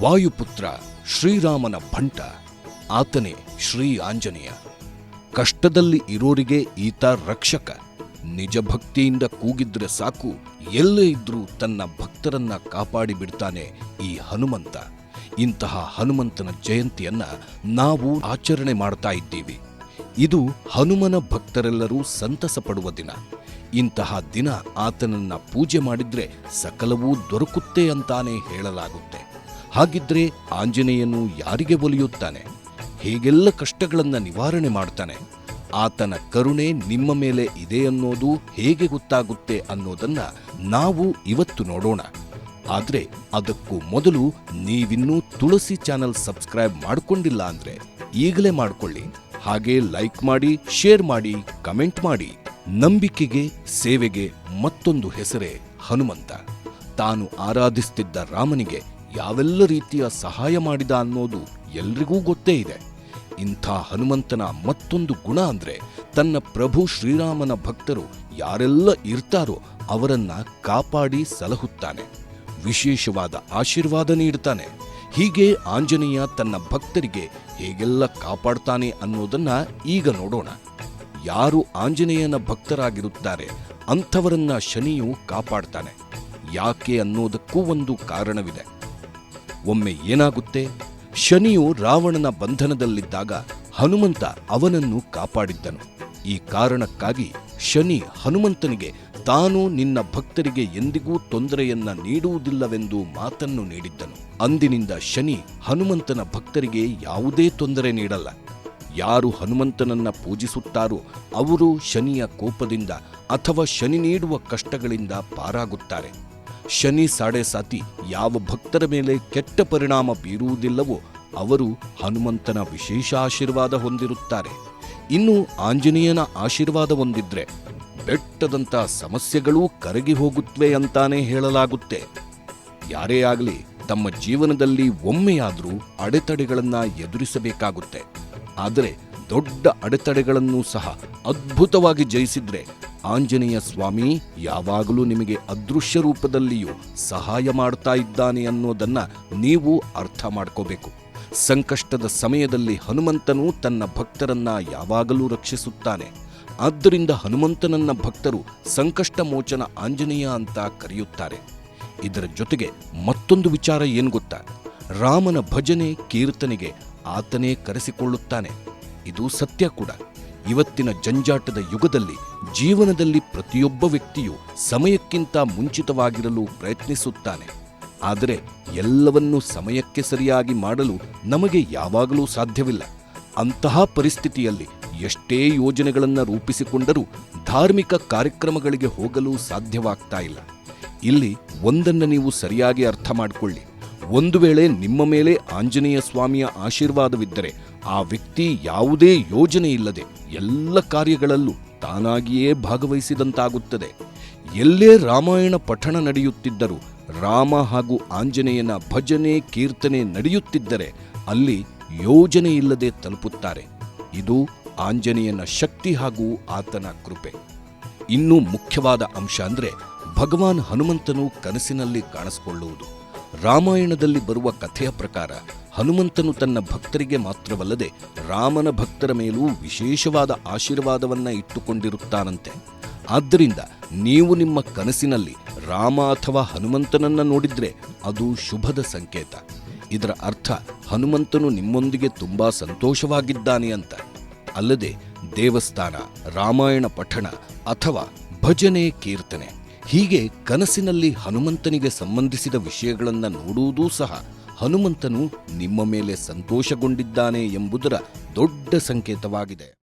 ವಾಯುಪುತ್ರ ಶ್ರೀರಾಮನ ಭಂಟ, ಆತನೇ ಶ್ರೀ ಆಂಜನೇಯ. ಕಷ್ಟದಲ್ಲಿ ಇರೋರಿಗೆ ಈತ ರಕ್ಷಕ. ನಿಜ ಭಕ್ತಿಯಿಂದ ಕೂಗಿದ್ರೆ ಸಾಕು, ಎಲ್ಲೇ ಇದ್ರೂ ತನ್ನ ಭಕ್ತರನ್ನ ಕಾಪಾಡಿ ಬಿಡ್ತಾನೆ ಈ ಹನುಮಂತ. ಇಂತಹ ಹನುಮಂತನ ಜಯಂತಿಯನ್ನ ನಾವು ಆಚರಣೆ ಮಾಡ್ತಾ ಇದ್ದೀವಿ. ಇದು ಹನುಮನ ಭಕ್ತರೆಲ್ಲರೂ ಸಂತಸ ಪಡುವ ದಿನ. ಇಂತಹ ದಿನ ಆತನನ್ನ ಪೂಜೆ ಮಾಡಿದ್ರೆ ಸಕಲವೂ ದೊರಕುತ್ತೆ ಅಂತಾನೆ ಹೇಳಲಾಗುತ್ತೆ. ಹಾಗಿದ್ರೆ ಆಂಜನೇಯನು ಯಾರಿಗೆ ಒಲಿಯುತ್ತಾನೆ? ಹೇಗೆಲ್ಲ ಕಷ್ಟಗಳನ್ನು ನಿವಾರಣೆ ಮಾಡ್ತಾನೆ? ಆತನ ಕರುಣೆ ನಿಮ್ಮ ಮೇಲೆ ಇದೆ ಅನ್ನೋದು ಹೇಗೆ ಗೊತ್ತಾಗುತ್ತೆ ಅನ್ನೋದನ್ನ ನಾವು ಇವತ್ತು ನೋಡೋಣ. ಆದ್ರೆ ಅದಕ್ಕೂ ಮೊದಲು ನೀವಿನ್ನೂ ತುಳಸಿ ಚಾನಲ್ ಸಬ್ಸ್ಕ್ರೈಬ್ ಮಾಡಿಕೊಂಡಿಲ್ಲ ಅಂದರೆ ಈಗಲೇ ಮಾಡ್ಕೊಳ್ಳಿ. ಹಾಗೆ ಲೈಕ್ ಮಾಡಿ, ಶೇರ್ ಮಾಡಿ, ಕಮೆಂಟ್ ಮಾಡಿ. ನಂಬಿಕೆಗೆ, ಸೇವೆಗೆ ಮತ್ತೊಂದು ಹೆಸರೇ ಹನುಮಂತ. ತಾನು ಆರಾಧಿಸ್ತಿದ್ದ ರಾಮನಿಗೆ ಯಾವೆಲ್ಲ ರೀತಿಯ ಸಹಾಯ ಮಾಡಿದ ಅನ್ನೋದು ಎಲ್ರಿಗೂ ಗೊತ್ತೇ ಇದೆ. ಇಂಥ ಹನುಮಂತನ ಮತ್ತೊಂದು ಗುಣ ಅಂದ್ರೆ ತನ್ನ ಪ್ರಭು ಶ್ರೀರಾಮನ ಭಕ್ತರು ಯಾರೆಲ್ಲ ಇರ್ತಾರೋ ಅವರನ್ನ ಕಾಪಾಡಿ ಸಲಹುತ್ತಾನೆ. ವಿಶೇಷವಾದ ಆಶೀರ್ವಾದ ನೀಡುತ್ತಾನೆ ಹೀಗೆ ಆಂಜನೇಯ ತನ್ನ ಭಕ್ತರಿಗೆ ಹೇಗೆಲ್ಲ ಕಾಪಾಡ್ತಾನೆ ಅನ್ನೋದನ್ನ ಈಗ ನೋಡೋಣ. ಯಾರು ಆಂಜನೇಯನ ಭಕ್ತರಾಗಿರುತ್ತಾರೆ ಅಂಥವರನ್ನ ಶನಿಯು ಕಾಪಾಡ್ತಾನೆ. ಯಾಕೆ ಅನ್ನೋದಕ್ಕೂ ಒಂದು ಕಾರಣವಿದೆ. ಒಮ್ಮೆ ಏನಾಗುತ್ತೆ? ಶನಿಯು ರಾವಣನ ಬಂಧನದಲ್ಲಿದ್ದಾಗ ಹನುಮಂತ ಅವನನ್ನು ಕಾಪಾಡಿದ್ದನು. ಈ ಕಾರಣಕ್ಕಾಗಿ ಶನಿ ಹನುಮಂತನಿಗೆ, ತಾನು ನಿನ್ನ ಭಕ್ತರಿಗೆ ಎಂದಿಗೂ ತೊಂದರೆಯನ್ನ ನೀಡುವುದಿಲ್ಲವೆಂದು ಮಾತನ್ನು ನೀಡಿದ್ದನು. ಅಂದಿನಿಂದ ಶನಿ ಹನುಮಂತನ ಭಕ್ತರಿಗೆ ಯಾವುದೇ ತೊಂದರೆ ನೀಡಲ್ಲ. ಯಾರು ಹನುಮಂತನನ್ನ ಪೂಜಿಸುತ್ತಾರೋ ಅವರು ಶನಿಯ ಕೋಪದಿಂದ ಅಥವಾ ಶನಿ ನೀಡುವ ಕಷ್ಟಗಳಿಂದ ಪಾರಾಗುತ್ತಾರೆ. ಶನಿ ಸಾಡೆ ಸಾತಿ ಯಾವ ಭಕ್ತರ ಮೇಲೆ ಕೆಟ್ಟ ಪರಿಣಾಮ ಬೀರುವುದಿಲ್ಲವೋ ಅವರು ಹನುಮಂತನ ವಿಶೇಷ ಆಶೀರ್ವಾದ ಹೊಂದಿರುತ್ತಾರೆ. ಇನ್ನು ಆಂಜನೇಯನ ಆಶೀರ್ವಾದ ಹೊಂದಿದ್ರೆ ಬೆಟ್ಟದಂಥ ಸಮಸ್ಯೆಗಳೂ ಕರಗಿ ಹೋಗುತ್ತವೆ ಅಂತಾನೆ ಹೇಳಲಾಗುತ್ತೆ. ಯಾರೇ ಆಗಲಿ ತಮ್ಮ ಜೀವನದಲ್ಲಿ ಒಮ್ಮೆಯಾದರೂ ಅಡೆತಡೆಗಳನ್ನ ಎದುರಿಸಬೇಕಾಗುತ್ತೆ. ಆದರೆ ದೊಡ್ಡ ಅಡೆತಡೆಗಳನ್ನು ಸಹ ಅದ್ಭುತವಾಗಿ ಜಯಿಸಿದ್ರೆ ಆಂಜನೇಯ ಸ್ವಾಮಿ ಯಾವಾಗಲೂ ನಿಮಗೆ ಅದೃಶ್ಯ ರೂಪದಲ್ಲಿಯೂ ಸಹಾಯ ಮಾಡ್ತಾ ಇದ್ದಾನೆ ಅನ್ನೋದನ್ನ ನೀವು ಅರ್ಥ ಮಾಡ್ಕೋಬೇಕು. ಸಂಕಷ್ಟದ ಸಮಯದಲ್ಲಿ ಹನುಮಂತನು ತನ್ನ ಭಕ್ತರನ್ನ ಯಾವಾಗಲೂ ರಕ್ಷಿಸುತ್ತಾನೆ. ಆದ್ದರಿಂದ ಹನುಮಂತನನ್ನ ಭಕ್ತರು ಸಂಕಷ್ಟ ಮೋಚನ ಆಂಜನೇಯ ಅಂತ ಕರೆಯುತ್ತಾರೆ. ಇದರ ಜೊತೆಗೆ ಮತ್ತೊಂದು ವಿಚಾರ ಏನು ಗೊತ್ತಾ? ರಾಮನ ಭಜನೆ ಕೀರ್ತನೆಗೆ ಆತನೇ ಕರೆಸಿಕೊಳ್ಳುತ್ತಾನೆ. ಇದು ಸತ್ಯ ಕೂಡ. ಇವತ್ತಿನ ಜಂಜಾಟದ ಯುಗದಲ್ಲಿ ಜೀವನದಲ್ಲಿ ಪ್ರತಿಯೊಬ್ಬ ವ್ಯಕ್ತಿಯು ಸಮಯಕ್ಕಿಂತ ಮುಂಚಿತವಾಗಿರಲು ಪ್ರಯತ್ನಿಸುತ್ತಾನೆ. ಆದರೆ ಎಲ್ಲವನ್ನೂ ಸಮಯಕ್ಕೆ ಸರಿಯಾಗಿ ಮಾಡಲು ನಮಗೆ ಯಾವಾಗಲೂ ಸಾಧ್ಯವಿಲ್ಲ. ಅಂತಹ ಪರಿಸ್ಥಿತಿಯಲ್ಲಿ ಎಷ್ಟೇ ಯೋಜನೆಗಳನ್ನು ರೂಪಿಸಿಕೊಂಡರೂ ಧಾರ್ಮಿಕ ಕಾರ್ಯಕ್ರಮಗಳಿಗೆ ಹೋಗಲು ಸಾಧ್ಯವಾಗ್ತಾ ಇಲ್ಲ. ಇಲ್ಲಿ ಒಂದನ್ನು ನೀವು ಸರಿಯಾಗಿ ಅರ್ಥ ಮಾಡಿಕೊಳ್ಳಿ. ಒಂದು ವೇಳೆ ನಿಮ್ಮ ಮೇಲೆ ಆಂಜನೇಯ ಸ್ವಾಮಿಯ ಆಶೀರ್ವಾದವಿದ್ದರೆ ಆ ವ್ಯಕ್ತಿ ಯಾವುದೇ ಯೋಜನೆ ಇಲ್ಲದೆ ಎಲ್ಲ ಕಾರ್ಯಗಳಲ್ಲೂ ತಾನಾಗಿಯೇ ಭಾಗವಹಿಸಿದಂತಾಗುತ್ತದೆ. ಎಲ್ಲೇ ರಾಮಾಯಣ ಪಠಣ ನಡೆಯುತ್ತಿದ್ದರೂ ರಾಮ ಹಾಗೂ ಆಂಜನೇಯನ ಭಜನೆ, ಕೀರ್ತನೆ ನಡೆಯುತ್ತಿದ್ದರೆ ಅಲ್ಲಿ ಯೋಜನೆ ಇಲ್ಲದೆ ತಲುಪುತ್ತಾರೆ. ಇದು ಆಂಜನೇಯನ ಶಕ್ತಿ ಹಾಗೂ ಆತನ ಕೃಪೆ. ಇನ್ನೂ ಮುಖ್ಯವಾದ ಅಂಶ ಅಂದರೆ ಭಗವಾನ್ ಹನುಮಂತನು ಕನಸಿನಲ್ಲಿ ಕಾಣಿಸಿಕೊಳ್ಳುವುದು. ರಾಮಾಯಣದಲ್ಲಿ ಬರುವ ಕಥೆಯ ಪ್ರಕಾರ ಹನುಮಂತನು ತನ್ನ ಭಕ್ತರಿಗೆ ಮಾತ್ರವಲ್ಲದೆ ರಾಮನ ಭಕ್ತರ ಮೇಲೂ ವಿಶೇಷವಾದ ಆಶೀರ್ವಾದವನ್ನ ಇಟ್ಟುಕೊಂಡಿರುತ್ತಾನಂತೆ. ಆದ್ದರಿಂದ ನೀವು ನಿಮ್ಮ ಕನಸಿನಲ್ಲಿ ರಾಮ ಅಥವಾ ಹನುಮಂತನನ್ನ ನೋಡಿದ್ರೆ ಅದು ಶುಭದ ಸಂಕೇತ. ಇದರ ಅರ್ಥ ಹನುಮಂತನು ನಿಮ್ಮೊಂದಿಗೆ ತುಂಬಾ ಸಂತೋಷವಾಗಿದ್ದಾನೆ ಅಂತ. ಅಲ್ಲದೆ ದೇವಸ್ಥಾನ, ರಾಮಾಯಣ ಪಠಣ ಅಥವಾ ಭಜನೆ, ಕೀರ್ತನೆ ಹೀಗೆ ಕನಸಿನಲ್ಲಿ ಹನುಮಂತನಿಗೆ ಸಂಬಂಧಿಸಿದ ವಿಷಯಗಳನ್ನು ನೋಡುವುದೂ ಸಹ ಹನುಮಂತನು ನಿಮ್ಮ ಮೇಲೆ ಸಂತೋಷಗೊಂಡಿದ್ದಾನೆ ಎಂಬುದರ ದೊಡ್ಡ ಸಂಕೇತವಾಗಿದೆ.